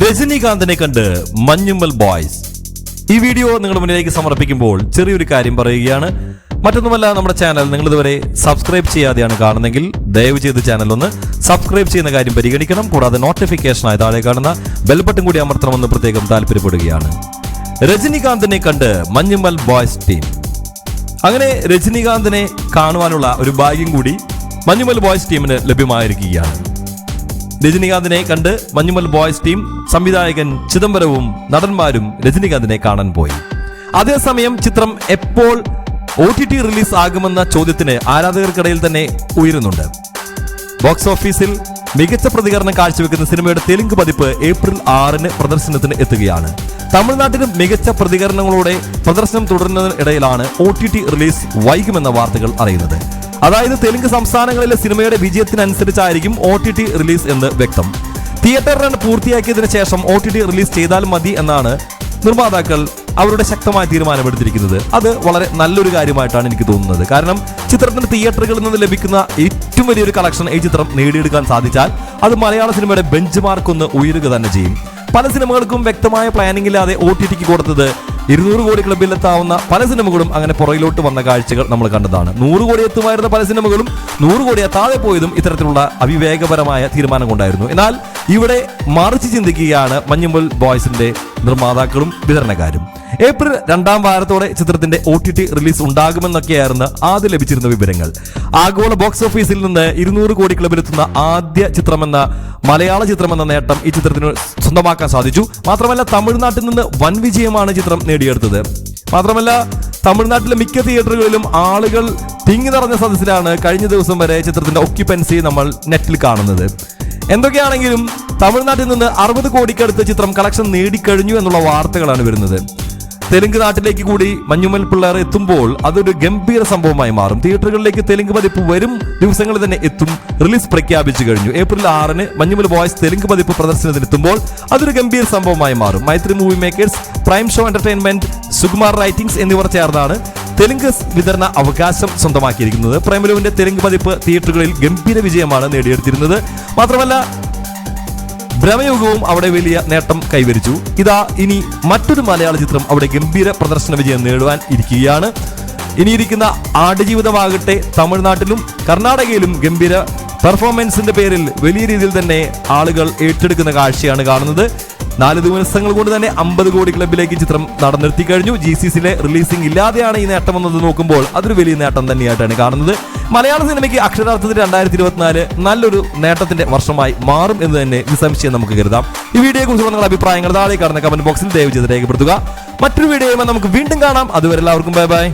രജനീകാന്തിനെ കണ്ട് മഞ്ഞുമ്മൽ ബോയ്സ്. ഈ വീഡിയോ നിങ്ങളുടെ മുന്നിലേക്ക് സമർപ്പിക്കുമ്പോൾ ചെറിയൊരു കാര്യം പറയുകയാണ്. മറ്റൊന്നുമല്ല നമ്മുടെ ചാനൽ നിങ്ങൾ ഇതുവരെ സബ്സ്ക്രൈബ് ചെയ്യാതെയാണ് കാണുന്നെങ്കിൽ ദയവ് ചെയ്ത് ചാനൽ ഒന്ന് സബ്സ്ക്രൈബ് ചെയ്യുന്ന കാര്യം പരിഗണിക്കണം. കൂടാതെ നോട്ടിഫിക്കേഷൻ നോട്ടിഫിക്കേഷനായി താഴെ കാണുന്ന ബെൽ ബട്ടൺ കൂടി അമർത്തണമെന്ന് പ്രത്യേകം താല്പര്യപ്പെടുകയാണ്. രജനീകാന്തിനെ കണ്ട് മഞ്ഞുമ്മൽ ബോയ്സ് ടീം. അങ്ങനെ രജനീകാന്തിനെ കാണുവാനുള്ള ഒരു ഭാഗ്യം കൂടി മഞ്ഞുമൽ ബോയ്സ് ടീമിന് ലഭ്യമായിരിക്കുകയാണ്. രജനീകാന്തിനെ കണ്ട് മഞ്ഞുമൽ ബോയ്സ് ടീം സംവിധായകൻ ചിദംബരവും നടന്മാരും രജനീകാന്തിനെ കാണാൻ പോയി. അതേസമയം ചിത്രം എപ്പോൾ ഒ ടി ടി റിലീസ് ആകുമെന്ന ചോദ്യത്തിന് ആരാധകർക്കിടയിൽ തന്നെ ഉയരുന്നുണ്ട്. ബോക്സ് ഓഫീസിൽ മികച്ച പ്രതികരണം കാഴ്ചവെക്കുന്ന സിനിമയുടെ തെലുങ്ക് പതിപ്പ് ഏപ്രിൽ ആറിന് പ്രദർശനത്തിന് എത്തുകയാണ്. തമിഴ്നാട്ടിലും മികച്ച പ്രതികരണങ്ങളോടെ പ്രദർശനം തുടരുന്നതിനിടയിലാണ് ഒ ടി ടി റിലീസ് വൈകുമെന്ന വാർത്തകൾ അറിയുന്നത്. അതായത് തെലുങ്ക് സംസ്ഥാനങ്ങളിലെ സിനിമയുടെ വിജയത്തിനനുസരിച്ചായിരിക്കും ഒ ടി ടി റിലീസ് എന്ന് വ്യക്തം. തിയേറ്റർ റൺ പൂർത്തിയാക്കിയതിനു ശേഷം ഒ ടി ടി റിലീസ് ചെയ്താൽ മതി എന്നാണ് നിർമ്മാതാക്കൾ അവരുടെ ശക്തമായ തീരുമാനമെടുത്തിരിക്കുന്നത്. അത് വളരെ നല്ലൊരു കാര്യമായിട്ടാണ് എനിക്ക് തോന്നുന്നത്. കാരണം ചിത്രത്തിന് തിയേറ്ററുകളിൽ നിന്ന് ലഭിക്കുന്ന ഏറ്റവും വലിയൊരു കളക്ഷൻ ഈ ചിത്രം നേടിയെടുക്കാൻ സാധിച്ചാൽ അത് മലയാള സിനിമയുടെ ബെഞ്ച് മാർക്ക് ഒന്ന് ഉയരുക തന്നെ ചെയ്യും. പല സിനിമകൾക്കും വ്യക്തമായ പ്ലാനിംഗ് ഇല്ലാതെ ഒ ടി ടിക്ക് കൊടുത്തത് ഇരുന്നൂറ് കോടി ക്ലബിലെത്താവുന്ന പല സിനിമകളും അങ്ങനെ പുറകിലോട്ട് വന്ന കാഴ്ചകൾ നമ്മൾ കണ്ടതാണ്. നൂറ് കോടി എത്തുമായിരുന്ന പല സിനിമകളും നൂറ് കോടി എത്താതെ പോയതും ഇത്തരത്തിലുള്ള അവിവേകപരമായ തീരുമാനം കൊണ്ടായിരുന്നു എന്നാൽ ഇവിടെ മറിച്ച് ചിന്തിക്കുകയാണ് മഞ്ഞുമ്പൽ ബോയ്സിന്റെ നിർമ്മാതാക്കളും വിതരണക്കാരും. ഏപ്രിൽ രണ്ടാം വാരത്തോടെ ചിത്രത്തിന്റെ ഒ ടി ടി റിലീസ് ഉണ്ടാകുമെന്നൊക്കെയായിരുന്നു ആദ്യം ലഭിച്ചിരുന്ന വിവരങ്ങൾ. ആഗോള ബോക്സ് ഓഫീസിൽ നിന്ന് ഇരുന്നൂറ് കോടി ക്ലബിലെത്തുന്ന ആദ്യ ചിത്രമെന്ന മലയാള ചിത്രമെന്ന നേട്ടം ഈ ചിത്രത്തിന് സ്വന്തമാക്കാൻ സാധിച്ചു. മാത്രമല്ല തമിഴ്നാട്ടിൽ നിന്ന് വൻ വിജയമാണ് ചിത്രം നേടിയെടുത്തത്. മാത്രമല്ല തമിഴ്നാട്ടിലെ മിക്ക തിയേറ്ററുകളിലും ആളുകൾ തിങ്ങി നിറഞ്ഞ സദസ്സിലാണ് കഴിഞ്ഞ ദിവസം വരെ ചിത്രത്തിന്റെ ഒക്യുപ്പൻസി നമ്മൾ നെറ്റിൽ കാണുന്നത്. എന്തൊക്കെയാണെങ്കിലും തമിഴ്നാട്ടിൽ നിന്ന് അറുപത് കോടിക്കടുത്ത് ചിത്രം കളക്ഷൻ നേടിക്കഴിഞ്ഞു എന്നുള്ള വാർത്തകളാണ് വരുന്നത്. തെലുങ്ക് നാട്ടിലേക്ക് കൂടി മഞ്ഞുമൽ പിള്ളേർ എത്തുമ്പോൾ അതൊരു ഗംഭീര സംഭവമായി മാറും. തിയേറ്ററുകളിലേക്ക് തെലുങ്ക് പതിപ്പ് വരും ദിവസങ്ങളിൽ തന്നെ എത്തും. റിലീസ് പ്രഖ്യാപിച്ചു കഴിഞ്ഞു. ഏപ്രിൽ ആറിന് മഞ്ഞുമൽ ബോയ്സ് തെലുങ്ക് പതിപ്പ് പ്രദർശനത്തിനെത്തുമ്പോൾ അതൊരു ഗംഭീര സംഭവമായി മാറും. Mythri movie makers prime show entertainment Sukumar writings എന്നിവർ ചേർന്നാണ് തെലുങ്ക് വിതരണ അവകാശം സ്വന്തമാക്കിയിരിക്കുന്നത്. പ്രേമലുവിന്റെ തെലുങ്ക് പതിപ്പ് തിയേറ്ററുകളിൽ ഗംഭീര വിജയമാണ് നേടിയെടുത്തിരുന്നത്. മാത്രമല്ല ഭ്രമയുഗവും അവിടെ വലിയ നേട്ടം കൈവരിച്ചു. ഇതാ ഇനി മറ്റൊരു മലയാള ചിത്രം അവിടെ ഗംഭീര പ്രദർശന വിജയം നേടുവാൻ ഇരിക്കുകയാണ്. ഇനിയിരിക്കുന്ന ആടുജീവിതമാകട്ടെ തമിഴ്നാട്ടിലും കർണാടകയിലും ഗംഭീര പെർഫോമൻസിന്റെ പേരിൽ വലിയ രീതിയിൽ തന്നെ ആളുകൾ ഏറ്റെടുക്കുന്ന കാഴ്ചയാണ് കാണുന്നത്. നാല് ദിവസങ്ങൾ കൊണ്ട് തന്നെ അമ്പത് കോടി ക്ലബിലേക്ക് ചിത്രം നടന്നെത്തി കഴിഞ്ഞു. ജി സി സിയിലെ റിലീസിംഗ് ഇല്ലാതെയാണ് ഈ നേട്ടം വന്നത് നോക്കുമ്പോൾ അതൊരു വലിയ നേട്ടം തന്നെയായിട്ടാണ് കാണുന്നത്. മലയാള സിനിമയ്ക്ക് അക്ഷരാർത്ഥത്തിൽ രണ്ടായിരത്തി ഇരുപത്തിനാല് നല്ലൊരു നേട്ടത്തിന്റെ വർഷമായി മാറും എന്ന് തന്നെ നിസ്സംശയം നമുക്ക് കരുതാം. ഈ വീഡിയോയെ കുറിച്ചുള്ള നിങ്ങളുടെ അഭിപ്രായങ്ങൾ താഴെ കാണുന്ന കമന്റ് ബോക്സിൽ ദയവ് ചെയ്ത് രേഖപ്പെടുത്തുക. മറ്റൊരു വീഡിയോയുമായി നമുക്ക് വീണ്ടും കാണാം. അതുവരെ എല്ലാവർക്കും ബൈ ബൈ